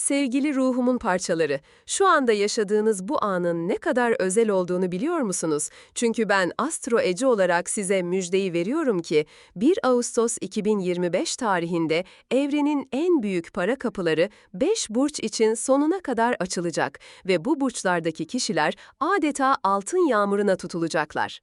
Sevgili ruhumun parçaları, şu anda yaşadığınız bu anın ne kadar özel olduğunu biliyor musunuz? Çünkü ben Astro Ece olarak size müjdeyi veriyorum ki 1 Ağustos 2025 tarihinde evrenin en büyük para kapıları 5 burç için sonuna kadar açılacak ve bu burçlardaki kişiler adeta altın yağmuruna tutulacaklar.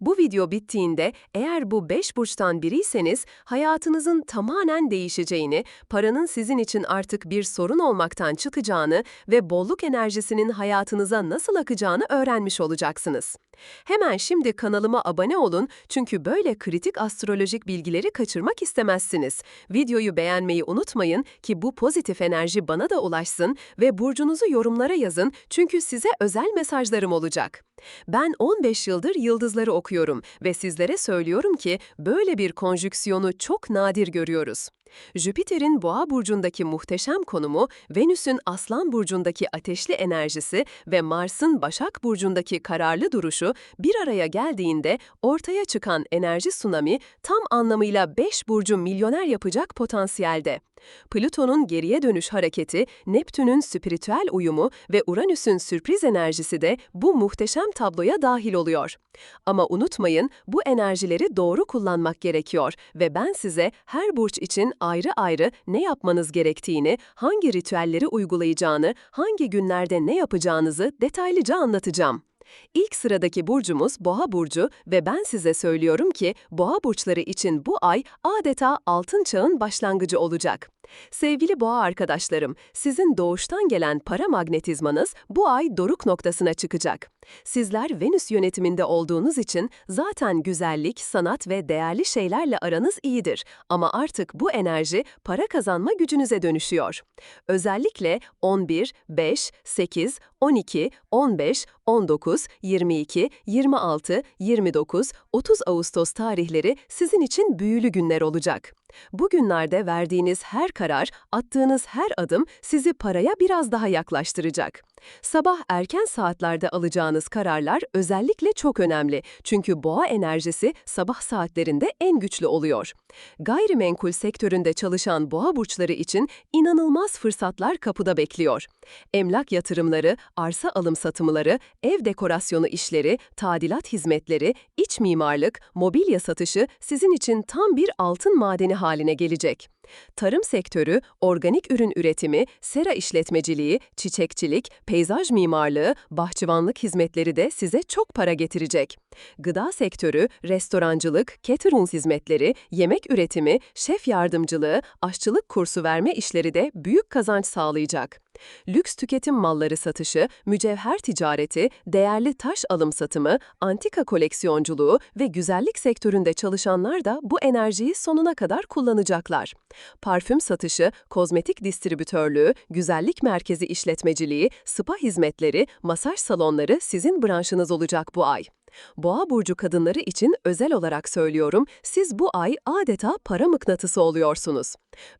Bu video bittiğinde eğer bu 5 burçtan biriyseniz hayatınızın tamamen değişeceğini, paranın sizin için artık bir sorun olmaktan çıkacağını ve bolluk enerjisinin hayatınıza nasıl akacağını öğrenmiş olacaksınız. Hemen şimdi kanalıma abone olun çünkü böyle kritik astrolojik bilgileri kaçırmak istemezsiniz. Videoyu beğenmeyi unutmayın ki bu pozitif enerji bana da ulaşsın ve burcunuzu yorumlara yazın çünkü size özel mesajlarım olacak. Ben 15 yıldır yıldızları okuyorum ve sizlere söylüyorum ki böyle bir konjüksiyonu çok nadir görüyoruz. Jüpiter'in Boğa burcundaki muhteşem konumu, Venüs'ün Aslan burcundaki ateşli enerjisi ve Mars'ın Başak burcundaki kararlı duruşu bir araya geldiğinde ortaya çıkan enerji tsunami tam anlamıyla 5 burcu milyoner yapacak potansiyelde. Plüton'un geriye dönüş hareketi, Neptün'ün spiritüel uyumu ve Uranüs'ün sürpriz enerjisi de bu muhteşem tabloya dahil oluyor. Ama unutmayın, bu enerjileri doğru kullanmak gerekiyor ve ben size her burç için ayrı ayrı ne yapmanız gerektiğini, hangi ritüelleri uygulayacağını, hangi günlerde ne yapacağınızı detaylıca anlatacağım. İlk sıradaki burcumuz Boğa burcu ve ben size söylüyorum ki Boğa burçları için bu ay adeta altın çağın başlangıcı olacak. Sevgili boğa arkadaşlarım, sizin doğuştan gelen para magnetizmanız bu ay doruk noktasına çıkacak. Sizler Venüs yönetiminde olduğunuz için zaten güzellik, sanat ve değerli şeylerle aranız iyidir. Ama artık bu enerji para kazanma gücünüze dönüşüyor. Özellikle 11, 5, 8, 12, 15, 19, 22, 26, 29, 30 Ağustos tarihleri sizin için büyülü günler olacak. Bugünlerde verdiğiniz her karar, attığınız her adım sizi paraya biraz daha yaklaştıracak. Sabah erken saatlerde alacağınız kararlar özellikle çok önemli çünkü boğa enerjisi sabah saatlerinde en güçlü oluyor. Gayrimenkul sektöründe çalışan boğa burçları için inanılmaz fırsatlar kapıda bekliyor. Emlak yatırımları, arsa alım satımları, ev dekorasyonu işleri, tadilat hizmetleri, iç mimarlık, mobilya satışı sizin için tam bir altın madeni haline gelecek. Tarım sektörü, organik ürün üretimi, sera işletmeciliği, çiçekçilik, peyzaj mimarlığı, bahçıvanlık hizmetleri de size çok para getirecek. Gıda sektörü, restorancılık, catering hizmetleri, yemek üretimi, şef yardımcılığı, aşçılık kursu verme işleri de büyük kazanç sağlayacak. Lüks tüketim malları satışı, mücevher ticareti, değerli taş alım satımı, antika koleksiyonculuğu ve güzellik sektöründe çalışanlar da bu enerjiyi sonuna kadar kullanacaklar. Parfüm satışı, kozmetik distribütörlüğü, güzellik merkezi işletmeciliği, spa hizmetleri, masaj salonları sizin branşınız olacak bu ay. Boğa burcu kadınları için özel olarak söylüyorum, siz bu ay adeta para mıknatısı oluyorsunuz.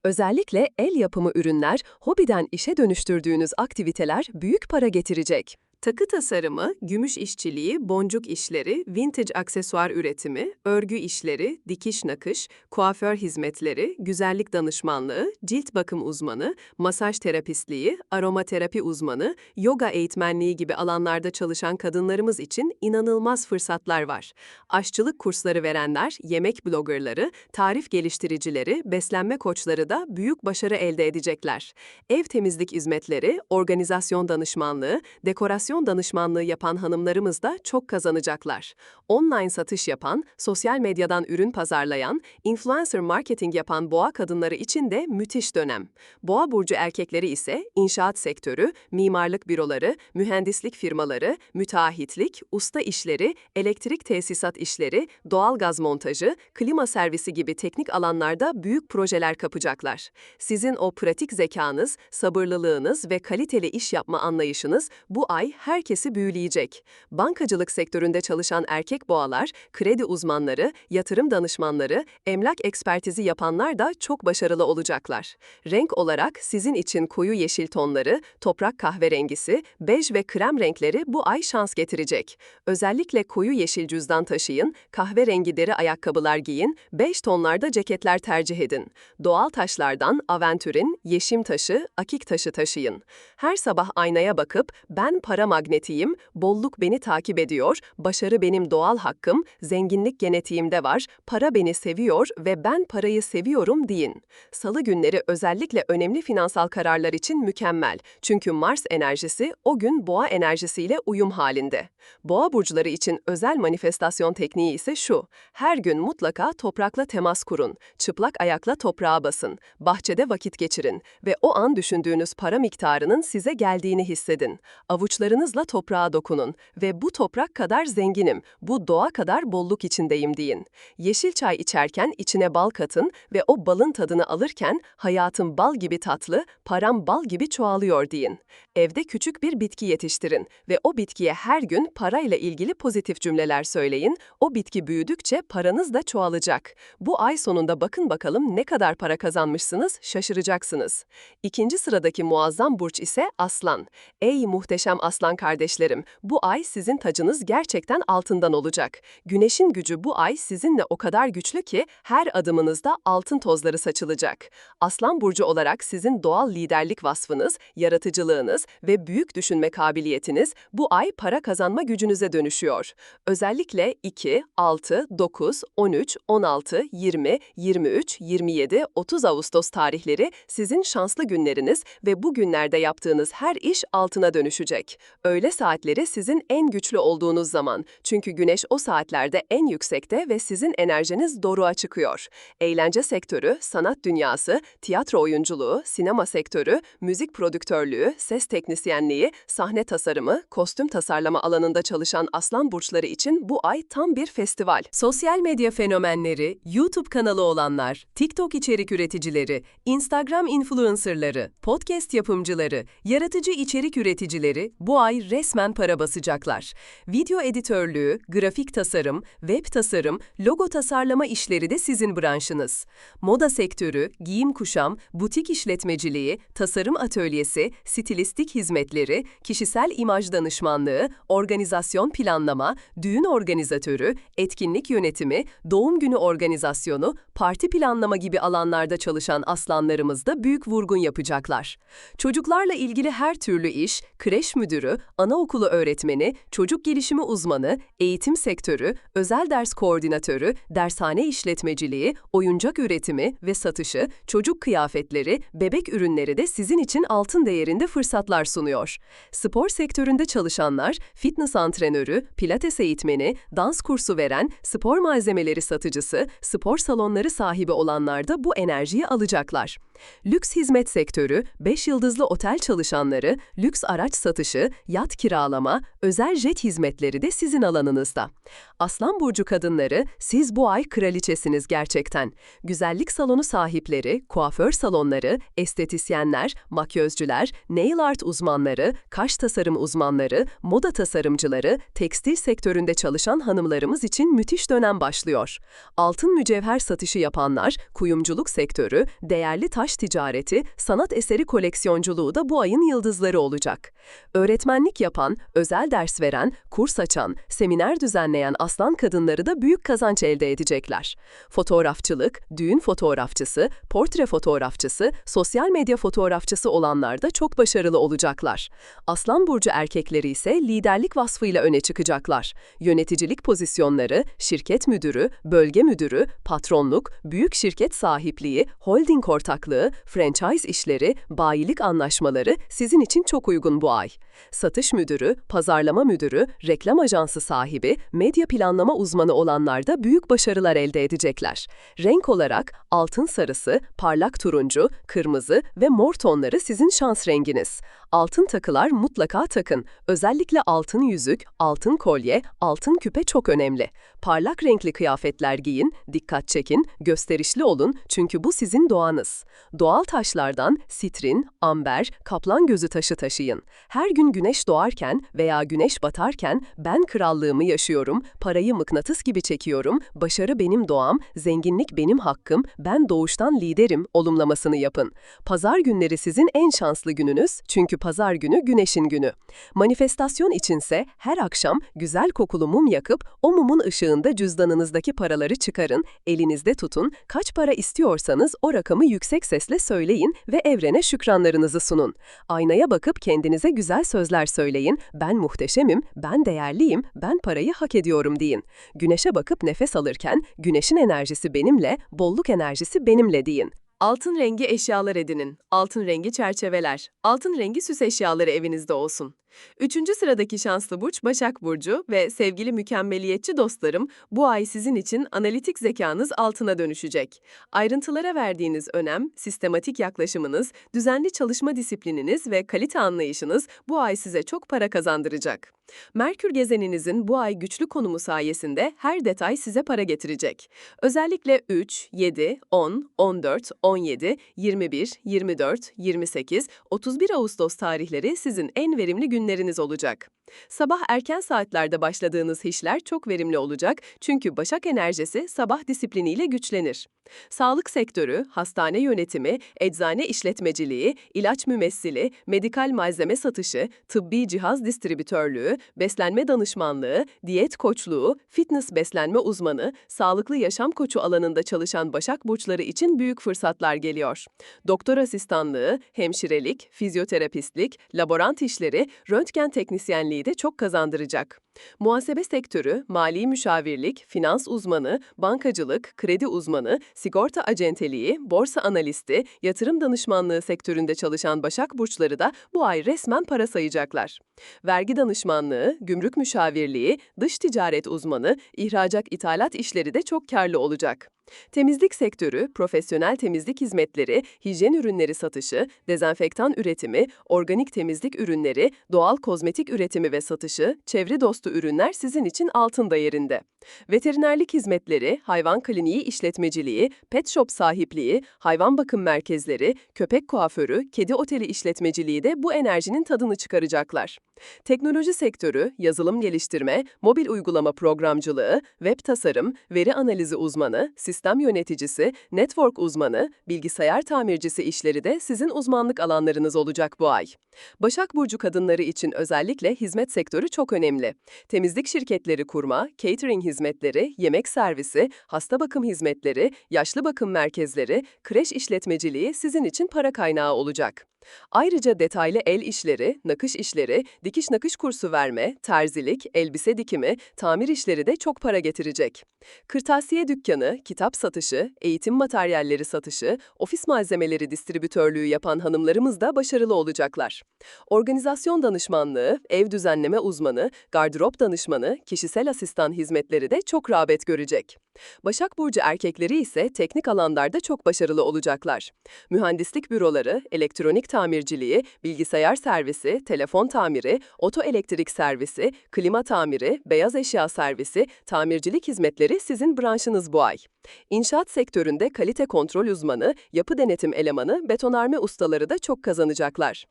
Özellikle el yapımı ürünler, hobiden işe dönüştürdüğünüz aktiviteler büyük para getirecek. Takı tasarımı, gümüş işçiliği, boncuk işleri, vintage aksesuar üretimi, örgü işleri, dikiş nakış, kuaför hizmetleri, güzellik danışmanlığı, cilt bakım uzmanı, masaj terapistliği, aromaterapi uzmanı, yoga eğitmenliği gibi alanlarda çalışan kadınlarımız için inanılmaz fırsatlar var. Aşçılık kursları verenler, yemek bloggerları, tarif geliştiricileri, beslenme koçları da büyük başarı elde edecekler. Ev temizlik hizmetleri, organizasyon danışmanlığı, dekorasyon Organizasyon danışmanlığı yapan hanımlarımız da çok kazanacaklar. Online satış yapan, sosyal medyadan ürün pazarlayan, influencer marketing yapan boğa kadınları için de müthiş dönem. Boğa burcu erkekleri ise inşaat sektörü, mimarlık büroları, mühendislik firmaları, müteahhitlik, usta işleri, elektrik tesisat işleri, doğal gaz montajı, klima servisi gibi teknik alanlarda büyük projeler kapacaklar. Sizin o pratik zekanız, sabırlılığınız ve kaliteli iş yapma anlayışınız bu ay herkesi büyüleyecek. Bankacılık sektöründe çalışan erkek boğalar, kredi uzmanları, yatırım danışmanları, emlak ekspertizi yapanlar da çok başarılı olacaklar. Renk olarak sizin için koyu yeşil tonları, toprak kahverengisi, bej ve krem renkleri bu ay şans getirecek. Özellikle koyu yeşil cüzdan taşıyın, kahverengi deri ayakkabılar giyin, bej tonlarda ceketler tercih edin. Doğal taşlardan aventürin, yeşim taşı, akik taşı taşıyın. Her sabah aynaya bakıp ben para magnetiyim, bolluk beni takip ediyor, başarı benim doğal hakkım, zenginlik genetiğimde var, para beni seviyor ve ben parayı seviyorum deyin. Salı günleri özellikle önemli finansal kararlar için mükemmel. Çünkü Mars enerjisi o gün boğa enerjisiyle uyum halinde. Boğa burçları için özel manifestasyon tekniği ise şu. Her gün mutlaka toprakla temas kurun, çıplak ayakla toprağa basın, bahçede vakit geçirin ve o an düşündüğünüz para miktarının size geldiğini hissedin. Avuçlarınızla toprağa dokunun ve bu toprak kadar zenginim, bu doğa kadar bolluk içindeyim deyin. Yeşil çay içerken içine bal katın ve o balın tadını alırken hayatım bal gibi tatlı, param bal gibi çoğalıyor deyin. Evde küçük bir bitki yetiştirin ve o bitkiye her gün parayla ilgili pozitif cümleler söyleyin. O bitki büyüdükçe paranız da çoğalacak. Bu ay sonunda bakın bakalım ne kadar para kazanmışsınız, şaşıracaksınız. İkinci sıradaki muazzam burç ise Aslan. Ey muhteşem Aslan kardeşlerim, bu ay sizin tacınız gerçekten altından olacak. Güneşin gücü bu ay sizinle o kadar güçlü ki her adımınızda altın tozları saçılacak. Aslan burcu olarak sizin doğal liderlik vasfınız, yaratıcılığınız ve büyük düşünme kabiliyetiniz bu ay para kazanma gücünüze dönüşüyor. Özellikle 2, 6, 9, 13, 16, 20, 23, 27, 30 Ağustos tarihleri sizin şanslı günleriniz ve bu günlerde yaptığınız her iş altına dönüşecek. Öğle saatleri sizin en güçlü olduğunuz zaman. Çünkü güneş o saatlerde en yüksekte ve sizin enerjiniz doruğa çıkıyor. Eğlence sektörü, sanat dünyası, tiyatro oyunculuğu, sinema sektörü, müzik prodüktörlüğü, ses teknisyenliği, sahne tasarımı, kostüm tasarlama alanında çalışan aslan burçları için bu ay tam bir festival. Sosyal medya fenomenleri, YouTube kanalı olanlar, TikTok içerik üreticileri, Instagram influencerları, podcast yapımcıları, yaratıcı içerik üreticileri bu ay resmen para basacaklar. Video editörlüğü, grafik tasarım, web tasarım, logo tasarlama işleri de sizin branşınız. Moda sektörü, giyim kuşam, butik işletmeciliği, tasarım atölyesi, stilistik hizmetleri, kişisel imaj danışmanlığı, organizasyon planlama, düğün organizatörü, etkinlik yönetimi, doğum günü organizasyonu, parti planlama gibi alanlarda çalışan aslanlarımız da büyük vurgun yapacaklar. Çocuklarla ilgili her türlü iş, kreş müdürü, anaokulu öğretmeni, çocuk gelişimi uzmanı, eğitim sektörü, özel ders koordinatörü, dershane işletmeciliği, oyuncak üretimi ve satışı, çocuk kıyafetleri, bebek ürünleri de sizin için altın değerinde fırsatlar sunuyor. Spor sektöründe çalışanlar, fitness antrenörü, pilates eğitmeni, dans kursu veren, spor malzemeleri satıcısı, spor salonları sahibi olanlar da bu enerjiyi alacaklar. Lüks hizmet sektörü, 5 yıldızlı otel çalışanları, lüks araç satışı, yat kiralama, özel jet hizmetleri de sizin alanınızda. Aslan burcu kadınları, siz bu ay kraliçesiniz gerçekten. Güzellik salonu sahipleri, kuaför salonları, estetisyenler, makyözcüler, nail art uzmanları, kaş tasarım uzmanları, moda tasarımcıları, tekstil sektöründe çalışan hanımlarımız için müthiş dönem başlıyor. Altın mücevher satışı yapanlar, kuyumculuk sektörü, değerli taş ticareti, sanat eseri koleksiyonculuğu da bu ayın yıldızları olacak. Öğretmenlik yapan, özel ders veren, kurs açan, seminer düzenleyen aslan kadınları da büyük kazanç elde edecekler. Fotoğrafçılık, düğün fotoğrafçısı, portre fotoğrafçısı, sosyal medya fotoğrafçısı olanlar da çok başarılı olacaklar. Aslan burcu erkekleri ise liderlik vasfıyla öne çıkacaklar. Yöneticilik pozisyonları, şirket müdürü, bölge müdürü, patronluk, büyük şirket sahipliği, holding ortaklığı, franchise işleri, bayilik anlaşmaları sizin için çok uygun bu ay. Satış müdürü, pazarlama müdürü, reklam ajansı sahibi, medya planlama uzmanı olanlar da büyük başarılar elde edecekler. Renk olarak altın sarısı, parlak turuncu, kırmızı ve mor tonları sizin şans renginiz. Altın takılar mutlaka takın. Özellikle altın yüzük, altın kolye, altın küpe çok önemli. Parlak renkli kıyafetler giyin, dikkat çekin, gösterişli olun çünkü bu sizin doğanız. Doğal taşlardan sitrin, amber, kaplan gözü taşı taşıyın. Her gün güneş doğarken veya güneş batarken ben krallığımı yaşıyorum, parayı mıknatıs gibi çekiyorum, başarı benim doğam, zenginlik benim hakkım, ben doğuştan liderim olumlamasını yapın. Pazar günleri sizin en şanslı gününüz çünkü pazar günü güneşin günü. Manifestasyon içinse her akşam güzel kokulu mum yakıp o mumun ışığında cüzdanınızdaki paraları çıkarın, elinizde tutun, kaç para istiyorsanız o rakamı yüksek sesle söyleyin ve evrene şükranlarınızı sunun. Aynaya bakıp kendinize güzel sözler söyleyin, ben muhteşemim, ben değerliyim, ben parayı hak ediyorum deyin. Güneşe bakıp nefes alırken güneşin enerjisi benimle, bolluk enerjisi benimle deyin. Altın rengi eşyalar edinin. Altın rengi çerçeveler. Altın rengi süs eşyaları evinizde olsun. Üçüncü sıradaki şanslı burç Başak Burcu ve sevgili mükemmeliyetçi dostlarım, bu ay sizin için analitik zekanız altına dönüşecek. Ayrıntılara verdiğiniz önem, sistematik yaklaşımınız, düzenli çalışma disiplininiz ve kalite anlayışınız bu ay size çok para kazandıracak. Merkür gezeninizin bu ay güçlü konumu sayesinde her detay size para getirecek. Özellikle 3, 7, 10, 14, 17, 21, 24, 28, 31 Ağustos tarihleri sizin en verimli günleriniz olacak. Sabah erken saatlerde başladığınız işler çok verimli olacak çünkü Başak enerjisi sabah disipliniyle güçlenir. Sağlık sektörü, hastane yönetimi, eczane işletmeciliği, ilaç mümessili, medikal malzeme satışı, tıbbi cihaz distribütörlüğü, beslenme danışmanlığı, diyet koçluğu, fitness beslenme uzmanı, sağlıklı yaşam koçu alanında çalışan Başak burçları için büyük fırsatlar geliyor. Doktor asistanlığı, hemşirelik, fizyoterapistlik, laborant işleri, röntgen teknisyenliği de çok kazandıracak. Muhasebe sektörü, mali müşavirlik, finans uzmanı, bankacılık, kredi uzmanı, sigorta acenteliği, borsa analisti, yatırım danışmanlığı sektöründe çalışan Başak Burçları da bu ay resmen para sayacaklar. Vergi danışmanlığı, gümrük müşavirliği, dış ticaret uzmanı, ihracat ithalat işleri de çok karlı olacak. Temizlik sektörü, profesyonel temizlik hizmetleri, hijyen ürünleri satışı, dezenfektan üretimi, organik temizlik ürünleri, doğal kozmetik üretimi ve satışı, çevre dostu ürünler sizin için altın değerinde. Veterinerlik hizmetleri, hayvan kliniği işletmeciliği, pet shop sahipliği, hayvan bakım merkezleri, köpek kuaförü, kedi oteli işletmeciliği de bu enerjinin tadını çıkaracaklar. Teknoloji sektörü, yazılım geliştirme, mobil uygulama programcılığı, web tasarım, veri analizi uzmanı, sistem yöneticisi, network uzmanı, bilgisayar tamircisi işleri de sizin uzmanlık alanlarınız olacak bu ay. Başak Burcu kadınları için özellikle hizmet sektörü çok önemli. Temizlik şirketleri kurma, catering hizmetleri, yemek servisi, hasta bakım hizmetleri, yaşlı bakım merkezleri, kreş işletmeciliği sizin için para kaynağı olacak. Ayrıca detaylı el işleri, nakış işleri, dikiş nakış kursu verme, terzilik, elbise dikimi, tamir işleri de çok para getirecek. Kırtasiye dükkanı, kitap satışı, eğitim materyalleri satışı, ofis malzemeleri distribütörlüğü yapan hanımlarımız da başarılı olacaklar. Organizasyon danışmanlığı, ev düzenleme uzmanı, gardırop danışmanı, kişisel asistan hizmetleri de çok rağbet görecek. Başak Burcu erkekleri ise teknik alanlarda çok başarılı olacaklar. Mühendislik büroları, elektronik tamirciliği, bilgisayar servisi, telefon tamiri, oto elektrik servisi, klima tamiri, beyaz eşya servisi, tamircilik hizmetleri sizin branşınız bu ay. İnşaat sektöründe kalite kontrol uzmanı, yapı denetim elemanı, betonarme ustaları da çok kazanacaklar.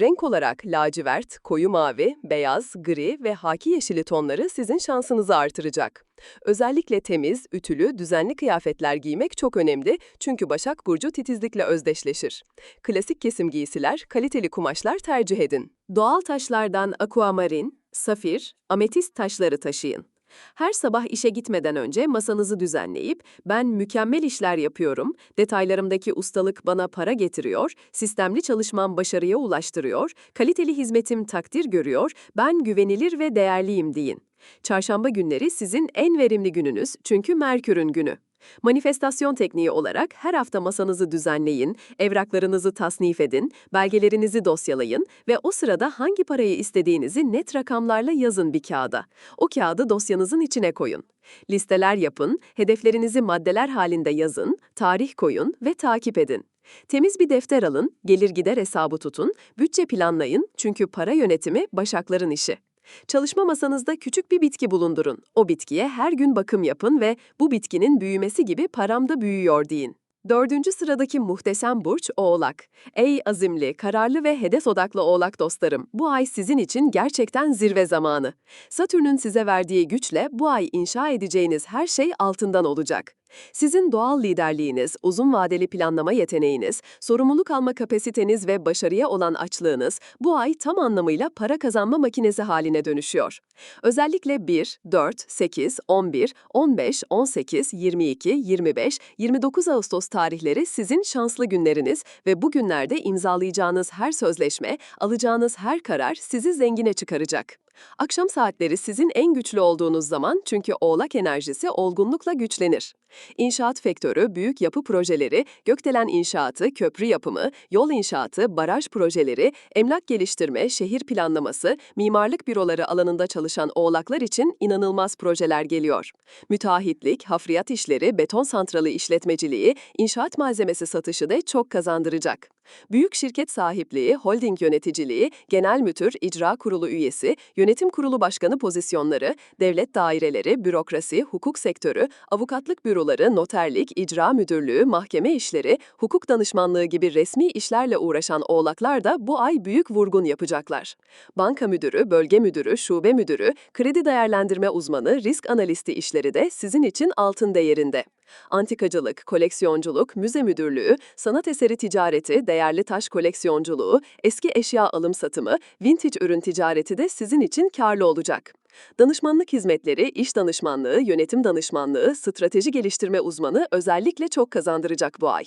Renk olarak lacivert, koyu mavi, beyaz, gri ve haki yeşili tonları sizin şansınızı artıracak. Özellikle temiz, ütülü, düzenli kıyafetler giymek çok önemli çünkü Başak Burcu titizlikle özdeşleşir. Klasik kesim giysiler, kaliteli kumaşlar tercih edin. Doğal taşlardan akuamarin, safir, ametist taşları taşıyın. Her sabah işe gitmeden önce masanızı düzenleyip ben mükemmel işler yapıyorum, detaylarımdaki ustalık bana para getiriyor, sistemli çalışmam başarıya ulaştırıyor, kaliteli hizmetim takdir görüyor, ben güvenilir ve değerliyim deyin. Çarşamba günleri sizin en verimli gününüz çünkü Merkür'ün günü. Manifestasyon tekniği olarak her hafta masanızı düzenleyin, evraklarınızı tasnif edin, belgelerinizi dosyalayın ve o sırada hangi parayı istediğinizi net rakamlarla yazın bir kağıda. O kağıdı dosyanızın içine koyun. Listeler yapın, hedeflerinizi maddeler halinde yazın, tarih koyun ve takip edin. Temiz bir defter alın, gelir gider hesabı tutun, bütçe planlayın çünkü para yönetimi başakların işi. Çalışma masanızda küçük bir bitki bulundurun. O bitkiye her gün bakım yapın ve bu bitkinin büyümesi gibi param da büyüyor deyin. Dördüncü sıradaki muhteşem burç Oğlak. Ey azimli, kararlı ve hedef odaklı Oğlak dostlarım, bu ay sizin için gerçekten zirve zamanı. Satürn'ün size verdiği güçle bu ay inşa edeceğiniz her şey altından olacak. Sizin doğal liderliğiniz, uzun vadeli planlama yeteneğiniz, sorumluluk alma kapasiteniz ve başarıya olan açlığınız bu ay tam anlamıyla para kazanma makinesi haline dönüşüyor. Özellikle 1, 4, 8, 11, 15, 18, 22, 25, 29 Ağustos tarihleri sizin şanslı günleriniz ve bu günlerde imzalayacağınız her sözleşme, alacağınız her karar sizi zengine çıkaracak. Akşam saatleri sizin en güçlü olduğunuz zaman çünkü oğlak enerjisi olgunlukla güçlenir. İnşaat sektörü, büyük yapı projeleri, gökdelen inşaatı, köprü yapımı, yol inşaatı, baraj projeleri, emlak geliştirme, şehir planlaması, mimarlık büroları alanında çalışan oğlaklar için inanılmaz projeler geliyor. Müteahhitlik, hafriyat işleri, beton santralı işletmeciliği, inşaat malzemesi satışı da çok kazandıracak. Büyük şirket sahipliği, holding yöneticiliği, genel müdür, icra kurulu üyesi, yönetim kurulu başkanı pozisyonları, devlet daireleri, bürokrasi, hukuk sektörü, avukatlık büroları, noterlik, icra müdürlüğü, mahkeme işleri, hukuk danışmanlığı gibi resmi işlerle uğraşan oğlaklar da bu ay büyük vurgun yapacaklar. Banka müdürü, bölge müdürü, şube müdürü, kredi değerlendirme uzmanı, risk analisti işleri de sizin için altın değerinde. Antikacılık, koleksiyonculuk, müze müdürlüğü, sanat eseri ticareti, değerli taş koleksiyonculuğu, eski eşya alım satımı, vintage ürün ticareti de sizin için karlı olacak. Danışmanlık hizmetleri, iş danışmanlığı, yönetim danışmanlığı, strateji geliştirme uzmanı özellikle çok kazandıracak bu ay.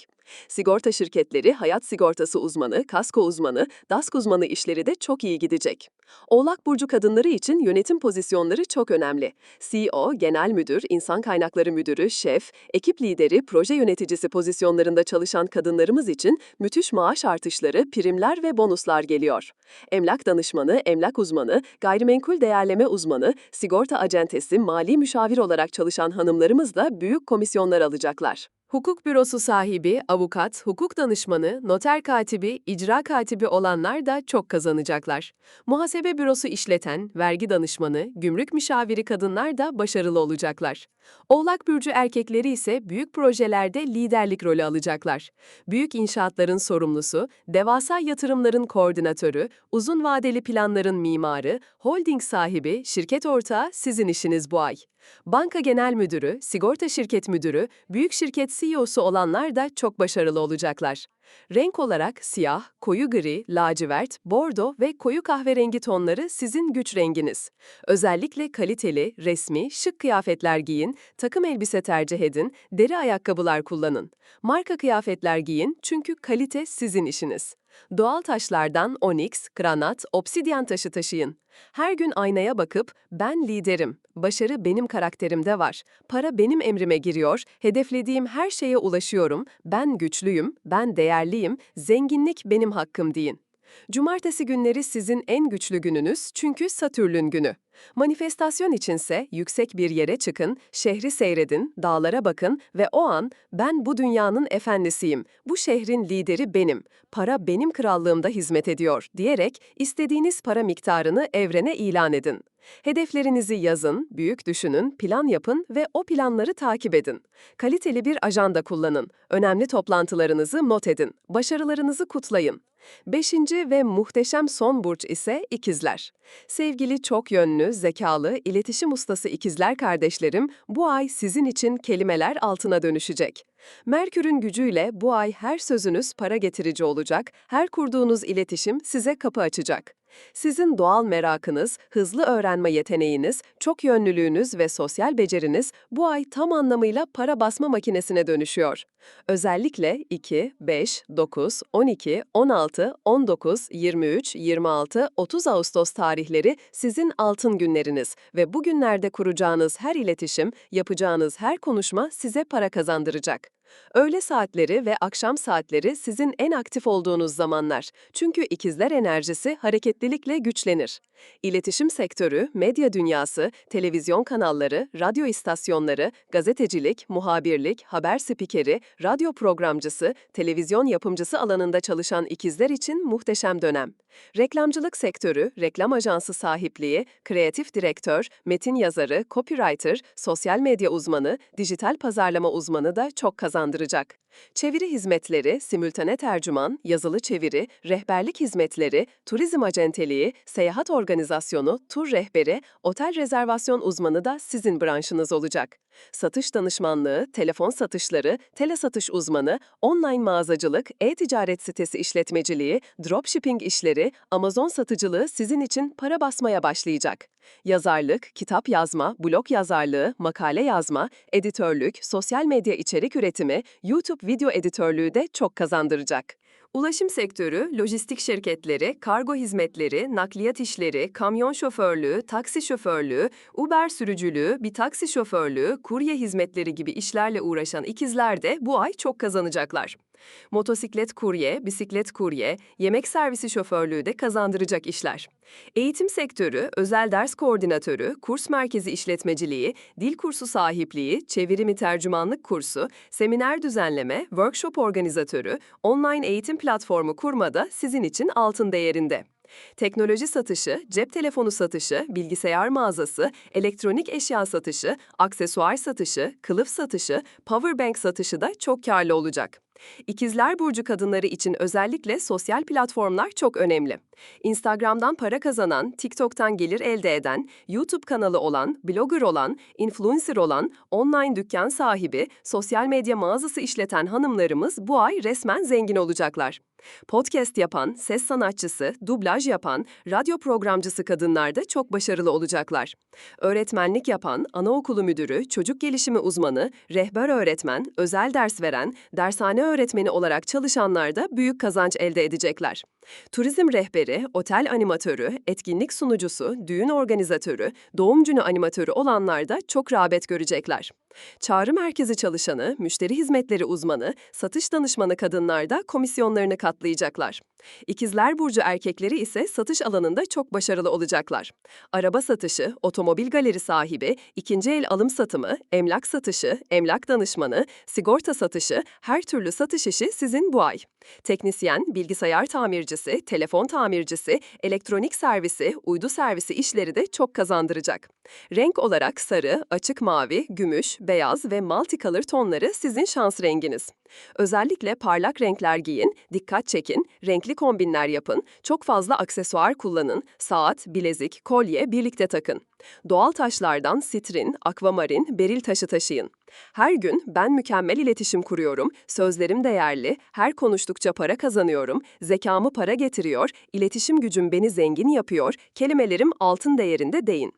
Sigorta şirketleri, hayat sigortası uzmanı, kasko uzmanı, DASK uzmanı işleri de çok iyi gidecek. Oğlak Burcu kadınları için yönetim pozisyonları çok önemli. CEO, genel müdür, insan kaynakları müdürü, şef, ekip lideri, proje yöneticisi pozisyonlarında çalışan kadınlarımız için müthiş maaş artışları, primler ve bonuslar geliyor. Emlak danışmanı, emlak uzmanı, gayrimenkul değerleme uzmanı, sigorta acentesi, mali müşavir olarak çalışan hanımlarımız da büyük komisyonlar alacaklar. Hukuk bürosu sahibi, avukat, hukuk danışmanı, noter katibi, icra katibi olanlar da çok kazanacaklar. Muhasebe bürosu işleten, vergi danışmanı, gümrük müşaviri kadınlar da başarılı olacaklar. Oğlak Burcu erkekleri ise büyük projelerde liderlik rolü alacaklar. Büyük inşaatların sorumlusu, devasa yatırımların koordinatörü, uzun vadeli planların mimarı, holding sahibi, şirket ortağı sizin işiniz bu ay. Banka genel müdürü, sigorta şirket müdürü, büyük şirket CEO'su olanlar da çok başarılı olacaklar. Renk olarak siyah, koyu gri, lacivert, bordo ve koyu kahverengi tonları sizin güç renginiz. Özellikle kaliteli, resmi, şık kıyafetler giyin, takım elbise tercih edin, deri ayakkabılar kullanın. Marka kıyafetler giyin çünkü kalite sizin işiniz. Doğal taşlardan onyx, granat, obsidyen taşı taşıyın. Her gün aynaya bakıp ben liderim, başarı benim karakterimde var, para benim emrime giriyor, hedeflediğim her şeye ulaşıyorum, ben güçlüyüm, ben değerliyim, zenginlik benim hakkım deyin. Cumartesi günleri sizin en güçlü gününüz çünkü Satürn'ün günü. Manifestasyon içinse yüksek bir yere çıkın, şehri seyredin, dağlara bakın ve o an ben bu dünyanın efendisiyim, bu şehrin lideri benim, para benim krallığımda hizmet ediyor diyerek istediğiniz para miktarını evrene ilan edin. Hedeflerinizi yazın, büyük düşünün, plan yapın ve o planları takip edin. Kaliteli bir ajanda kullanın. Önemli toplantılarınızı not edin. Başarılarınızı kutlayın. Beşinci ve muhteşem son burç ise ikizler. Sevgili çok yönlü, zekalı, iletişim ustası ikizler kardeşlerim, bu ay sizin için kelimeler altına dönüşecek. Merkür'ün gücüyle bu ay her sözünüz para getirici olacak, her kurduğunuz iletişim size kapı açacak. Sizin doğal merakınız, hızlı öğrenme yeteneğiniz, çok yönlülüğünüz ve sosyal beceriniz bu ay tam anlamıyla para basma makinesine dönüşüyor. Özellikle 2, 5, 9, 12, 16, 19, 23, 26, 30 Ağustos tarihleri sizin altın günleriniz ve bu günlerde kuracağınız her iletişim, yapacağınız her konuşma size para kazandıracak. Öğle saatleri ve akşam saatleri sizin en aktif olduğunuz zamanlar. Çünkü ikizler enerjisi hareketlilikle güçlenir. İletişim sektörü, medya dünyası, televizyon kanalları, radyo istasyonları, gazetecilik, muhabirlik, haber spikeri, radyo programcısı, televizyon yapımcısı alanında çalışan ikizler için muhteşem dönem. Reklamcılık sektörü, reklam ajansı sahipliği, kreatif direktör, metin yazarı, copywriter, sosyal medya uzmanı, dijital pazarlama uzmanı da çok kazandıracak. Çeviri hizmetleri, simültane tercüman, yazılı çeviri, rehberlik hizmetleri, turizm acenteliği, seyahat organizasyonu, tur rehberi, otel rezervasyon uzmanı da sizin branşınız olacak. Satış danışmanlığı, telefon satışları, telesatış uzmanı, online mağazacılık, e-ticaret sitesi işletmeciliği, dropshipping işleri, Amazon satıcılığı sizin için para basmaya başlayacak. Yazarlık, kitap yazma, blog yazarlığı, makale yazma, editörlük, sosyal medya içerik üretimi, YouTube video editörlüğü de çok kazandıracak. Ulaşım sektörü, lojistik şirketleri, kargo hizmetleri, nakliyat işleri, kamyon şoförlüğü, taksi şoförlüğü, Uber sürücülüğü, bir taksi şoförlüğü, kurye hizmetleri gibi işlerle uğraşan ikizler de bu ay çok kazanacaklar. Motosiklet kurye, bisiklet kurye, yemek servisi şoförlüğü de kazandıracak işler. Eğitim sektörü, özel ders koordinatörü, kurs merkezi işletmeciliği, dil kursu sahipliği, çevirimi tercümanlık kursu, seminer düzenleme, workshop organizatörü, online eğitim platformu kurmada sizin için altın değerinde. Teknoloji satışı, cep telefonu satışı, bilgisayar mağazası, elektronik eşya satışı, aksesuar satışı, kılıf satışı, powerbank satışı da çok karlı olacak. İkizler Burcu kadınları için özellikle sosyal platformlar çok önemli. Instagram'dan para kazanan, TikTok'tan gelir elde eden, YouTube kanalı olan, blogger olan, influencer olan, online dükkan sahibi, sosyal medya mağazası işleten hanımlarımız bu ay resmen zengin olacaklar. Podcast yapan, ses sanatçısı, dublaj yapan, radyo programcısı kadınlar da çok başarılı olacaklar. Öğretmenlik yapan, anaokulu müdürü, çocuk gelişimi uzmanı, rehber öğretmen, özel ders veren, dershane öğretmeni olarak çalışanlar da büyük kazanç elde edecekler. Turizm rehberi, otel animatörü, etkinlik sunucusu, düğün organizatörü, doğum günü animatörü olanlar da çok rağbet görecekler. Çağrı merkezi çalışanı, müşteri hizmetleri uzmanı, satış danışmanı kadınlar da komisyonlarını katlayacaklar. İkizler Burcu erkekleri ise satış alanında çok başarılı olacaklar. Araba satışı, otomobil galeri sahibi, ikinci el alım satımı, emlak satışı, emlak danışmanı, sigorta satışı, her türlü satış işi sizin bu ay. Teknisyen, bilgisayar tamircisi, telefon tamircisi, elektronik servisi, uydu servisi işleri de çok kazandıracak. Renk olarak sarı, açık mavi, gümüş, beyaz ve multicolor tonları sizin şans renginiz. Özellikle parlak renkler giyin, dikkat çekin, renkli kombinler yapın, çok fazla aksesuar kullanın, saat, bilezik, kolye birlikte takın. Doğal taşlardan sitrin, akvamarin, beril taşı taşıyın. Her gün ben mükemmel iletişim kuruyorum, sözlerim değerli, her konuştukça para kazanıyorum, zekamı para getiriyor, iletişim gücüm beni zengin yapıyor, kelimelerim altın değerinde deyin.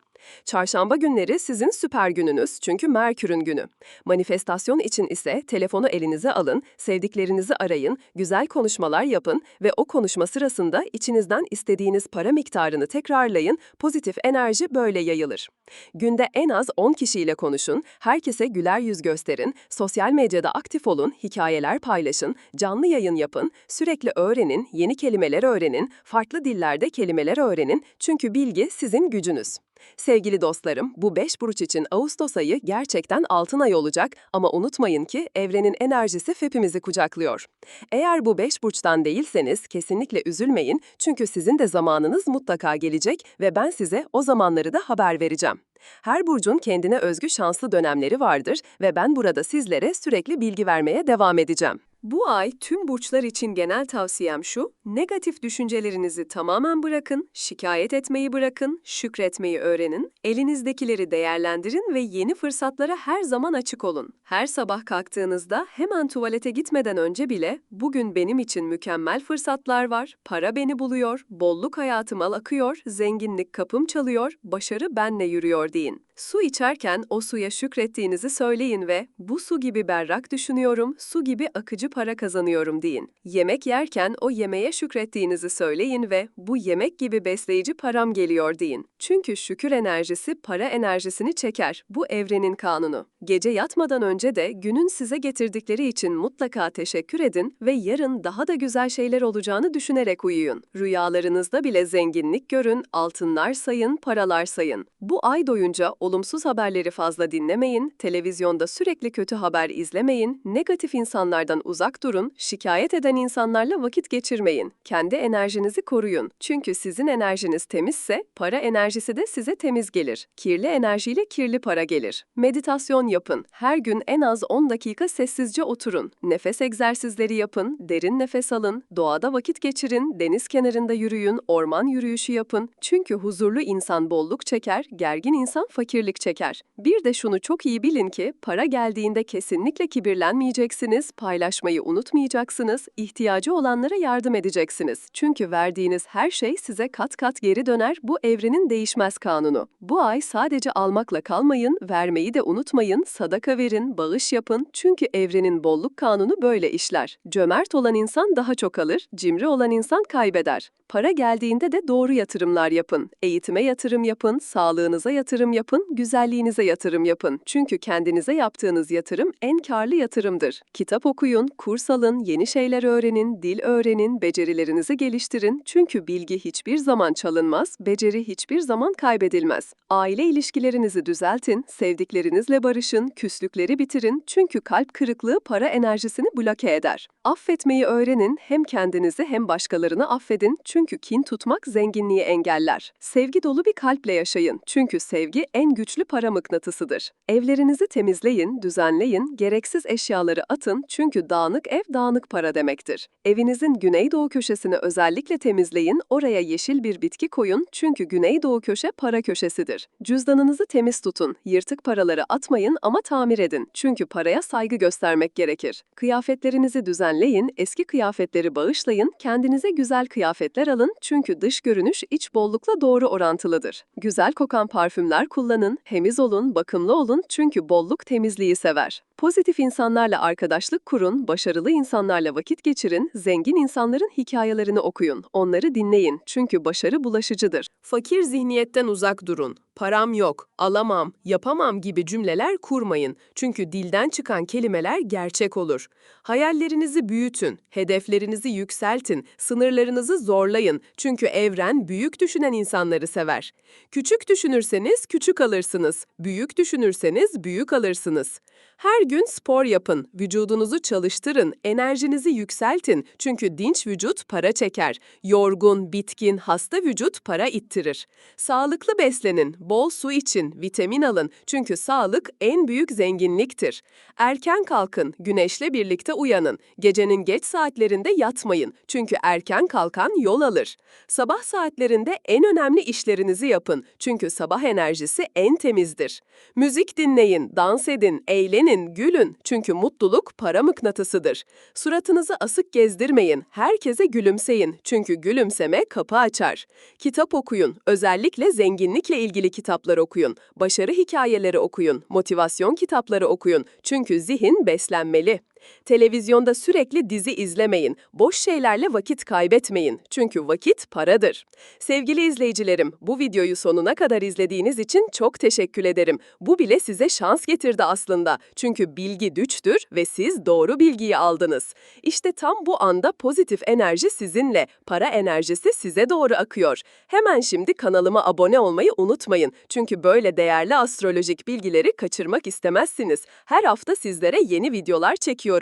Çarşamba günleri sizin süper gününüz çünkü Merkür'ün günü. Manifestasyon için ise telefonu elinize alın, sevdiklerinizi arayın, güzel konuşmalar yapın ve o konuşma sırasında içinizden istediğiniz para miktarını tekrarlayın, pozitif enerji böyle yayılır. Günde en az 10 kişiyle konuşun, herkese güler yüz gösterin, sosyal medyada aktif olun, hikayeler paylaşın, canlı yayın yapın, sürekli öğrenin, yeni kelimeler öğrenin, farklı dillerde kelimeler öğrenin çünkü bilgi sizin gücünüz. Sevgili dostlarım, bu 5 burç için Ağustos ayı gerçekten altın ay olacak ama unutmayın ki evrenin enerjisi hepimizi kucaklıyor. Eğer bu 5 burçtan değilseniz kesinlikle üzülmeyin çünkü sizin de zamanınız mutlaka gelecek ve ben size o zamanları da haber vereceğim. Her burcun kendine özgü şanslı dönemleri vardır ve ben burada sizlere sürekli bilgi vermeye devam edeceğim. Bu ay tüm burçlar için genel tavsiyem şu, negatif düşüncelerinizi tamamen bırakın, şikayet etmeyi bırakın, şükretmeyi öğrenin, elinizdekileri değerlendirin ve yeni fırsatlara her zaman açık olun. Her sabah kalktığınızda hemen tuvalete gitmeden önce bile bugün benim için mükemmel fırsatlar var, para beni buluyor, bolluk hayatıma akıyor, zenginlik kapım çalıyor, başarı benle yürüyor deyin. Su içerken o suya şükrettiğinizi söyleyin ve bu su gibi berrak düşünüyorum, su gibi akıcı para kazanıyorum deyin. Yemek yerken o yemeğe şükrettiğinizi söyleyin ve bu yemek gibi besleyici param geliyor deyin. Çünkü şükür enerjisi para enerjisini çeker. Bu evrenin kanunu. Gece yatmadan önce de günün size getirdikleri için mutlaka teşekkür edin ve yarın daha da güzel şeyler olacağını düşünerek uyuyun. Rüyalarınızda bile zenginlik görün, altınlar sayın, paralar sayın. Bu ay doyunca Olumsuz haberleri fazla dinlemeyin, televizyonda sürekli kötü haber izlemeyin, negatif insanlardan uzak durun, şikayet eden insanlarla vakit geçirmeyin. Kendi enerjinizi koruyun. Çünkü sizin enerjiniz temizse, para enerjisi de size temiz gelir. Kirli enerjiyle kirli para gelir. Meditasyon yapın. Her gün en az 10 dakika sessizce oturun. Nefes egzersizleri yapın, derin nefes alın, doğada vakit geçirin, deniz kenarında yürüyün, orman yürüyüşü yapın. Çünkü huzurlu insan bolluk çeker, gergin insan fakirlik çeker. Bir de şunu çok iyi bilin ki para geldiğinde kesinlikle kibirlenmeyeceksiniz, paylaşmayı unutmayacaksınız, ihtiyacı olanlara yardım edeceksiniz. Çünkü verdiğiniz her şey size kat kat geri döner. Bu evrenin değişmez kanunu. Bu ay sadece almakla kalmayın, vermeyi de unutmayın, sadaka verin, bağış yapın. Çünkü evrenin bolluk kanunu böyle işler. Cömert olan insan daha çok alır, cimri olan insan kaybeder. Para geldiğinde de doğru yatırımlar yapın. Eğitime yatırım yapın, sağlığınıza yatırım yapın, güzelliğinize yatırım yapın. Çünkü kendinize yaptığınız yatırım en karlı yatırımdır. Kitap okuyun, kurs alın, yeni şeyler öğrenin, dil öğrenin, becerilerinizi geliştirin. Çünkü bilgi hiçbir zaman çalınmaz, beceri hiçbir zaman kaybedilmez. Aile ilişkilerinizi düzeltin, sevdiklerinizle barışın, küslükleri bitirin. Çünkü kalp kırıklığı para enerjisini bloke eder. Affetmeyi öğrenin, hem kendinizi hem başkalarını affedin. Çünkü kin tutmak zenginliği engeller. Sevgi dolu bir kalple yaşayın. Çünkü sevgi en güçlü para mıknatısıdır. Evlerinizi temizleyin, düzenleyin, gereksiz eşyaları atın çünkü dağınık ev dağınık para demektir. Evinizin güneydoğu köşesini özellikle temizleyin, oraya yeşil bir bitki koyun çünkü güneydoğu köşe para köşesidir. Cüzdanınızı temiz tutun, yırtık paraları atmayın ama tamir edin çünkü paraya saygı göstermek gerekir. Kıyafetlerinizi düzenleyin, eski kıyafetleri bağışlayın, kendinize güzel kıyafetler alın çünkü dış görünüş iç bollukla doğru orantılıdır. Güzel kokan parfümler kullanın, temiz olun, bakımlı olun çünkü bolluk temizliği sever. Pozitif insanlarla arkadaşlık kurun, başarılı insanlarla vakit geçirin, zengin insanların hikayelerini okuyun, onları dinleyin çünkü başarı bulaşıcıdır. Fakir zihniyetten uzak durun. Param yok, alamam, yapamam gibi cümleler kurmayın. Çünkü dilden çıkan kelimeler gerçek olur. Hayallerinizi büyütün, hedeflerinizi yükseltin, sınırlarınızı zorlayın. Çünkü evren büyük düşünen insanları sever. Küçük düşünürseniz küçük alırsınız, büyük düşünürseniz büyük alırsınız. Her gün spor yapın, vücudunuzu çalıştırın, enerjinizi yükseltin. Çünkü dinç vücut para çeker. Yorgun, bitkin, hasta vücut para ittirir. Sağlıklı beslenin, bol su için, vitamin alın. Çünkü sağlık en büyük zenginliktir. Erken kalkın, güneşle birlikte uyanın. Gecenin geç saatlerinde yatmayın. Çünkü erken kalkan yol alır. Sabah saatlerinde en önemli işlerinizi yapın. Çünkü sabah enerjisi en temizdir. Müzik dinleyin, dans edin, eğlenin, gülün. Çünkü mutluluk para mıknatısıdır. Suratınızı asık gezdirmeyin, herkese gülümseyin. Çünkü gülümseme kapı açar. Kitap okuyun, özellikle zenginlikle ilgili kitaplar okuyun. Başarı hikayeleri okuyun, motivasyon kitapları okuyun. Çünkü zihin beslenmeli. Televizyonda sürekli dizi izlemeyin, boş şeylerle vakit kaybetmeyin. Çünkü vakit paradır. Sevgili izleyicilerim, bu videoyu sonuna kadar izlediğiniz için çok teşekkür ederim. Bu bile size şans getirdi aslında. Çünkü bilgi güçtür ve siz doğru bilgiyi aldınız. İşte tam bu anda pozitif enerji sizinle, para enerjisi size doğru akıyor. Hemen şimdi kanalıma abone olmayı unutmayın. Çünkü böyle değerli astrolojik bilgileri kaçırmak istemezsiniz. Her hafta sizlere yeni videolar çekiyorum.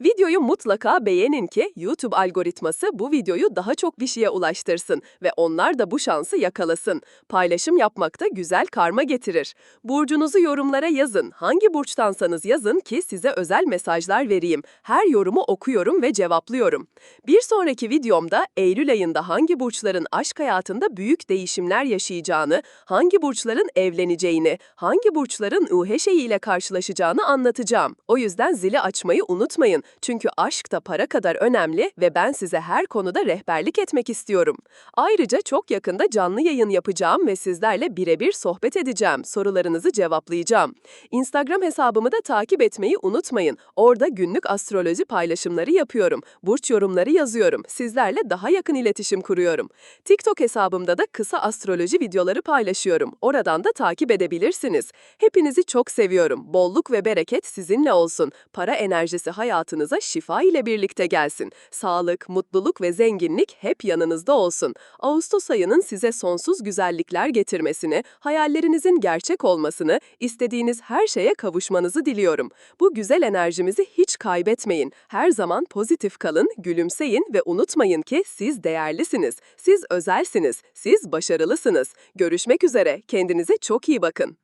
Videoyu mutlaka beğenin ki YouTube algoritması bu videoyu daha çok kişiye ulaştırsın ve onlar da bu şansı yakalasın. Paylaşım yapmak da güzel karma getirir. Burcunuzu yorumlara yazın. Hangi burçtansanız yazın ki size özel mesajlar vereyim. Her yorumu okuyorum ve cevaplıyorum. Bir sonraki videomda Eylül ayında hangi burçların aşk hayatında büyük değişimler yaşayacağını, hangi burçların evleneceğini, hangi burçların UHŞ ile karşılaşacağını anlatacağım. O yüzden zili açmayı unutmayın. Çünkü aşk da para kadar önemli ve ben size her konuda rehberlik etmek istiyorum. Ayrıca çok yakında canlı yayın yapacağım ve sizlerle birebir sohbet edeceğim. Sorularınızı cevaplayacağım. Instagram hesabımı da takip etmeyi unutmayın. Orada günlük astroloji paylaşımları yapıyorum. Burç yorumları yazıyorum. Sizlerle daha yakın iletişim kuruyorum. TikTok hesabımda da kısa astroloji videoları paylaşıyorum. Oradan da takip edebilirsiniz. Hepinizi çok seviyorum. Bolluk ve bereket sizinle olsun. Para enerjisi enerjisi hayatınıza şifa ile birlikte gelsin. Sağlık, mutluluk ve zenginlik hep yanınızda olsun. Ağustos ayının size sonsuz güzellikler getirmesini, hayallerinizin gerçek olmasını, istediğiniz her şeye kavuşmanızı diliyorum. Bu güzel enerjimizi hiç kaybetmeyin. Her zaman pozitif kalın, gülümseyin ve unutmayın ki siz değerlisiniz, siz özelsiniz, siz başarılısınız. Görüşmek üzere, kendinize çok iyi bakın.